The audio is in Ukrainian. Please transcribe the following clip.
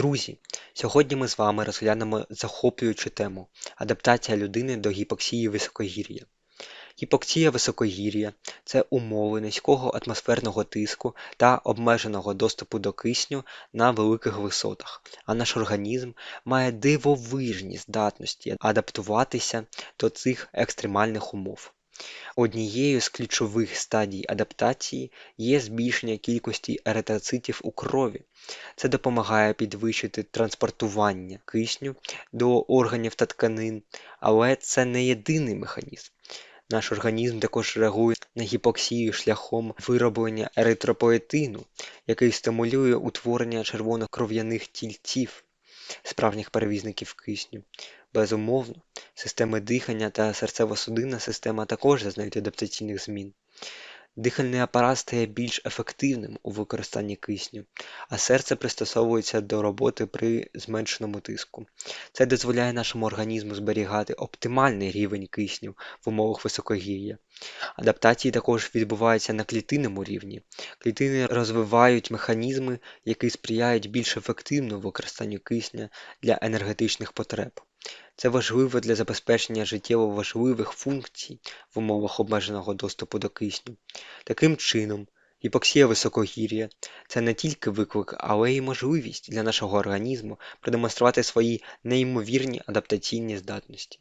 Друзі, сьогодні ми з вами розглянемо захоплюючу тему адаптація людини до гіпоксії високогір'я. Гіпоксія високогір'я це умови низького атмосферного тиску та обмеженого доступу до кисню на великих висотах, а наш організм має дивовижні здатності адаптуватися до цих екстремальних умов. Однією з ключових стадій адаптації є збільшення кількості еритроцитів у крові. Це допомагає підвищити транспортування кисню до органів та тканин, але це не єдиний механізм. Наш організм також реагує на гіпоксію шляхом вироблення еритропоетину, який стимулює утворення червоних кров'яних тільців, справжніх перевізників кисню. Безумовно, системи дихання та серцево-судинна система також зазнають адаптаційних змін. Дихальний апарат стає більш ефективним у використанні кисню, а серце пристосовується до роботи при зменшеному тиску. Це дозволяє нашому організму зберігати оптимальний рівень кисню в умовах високогір'я. Адаптації також відбуваються на клітинному рівні. Клітини розвивають механізми, які сприяють більш ефективному використанню кисня для енергетичних потреб. Це важливо для забезпечення життєво важливих функцій в умовах обмеженого доступу до кисню. Таким чином, гіпоксія високогір'я це не тільки виклик, але й можливість для нашого організму продемонструвати свої неймовірні адаптаційні здатності.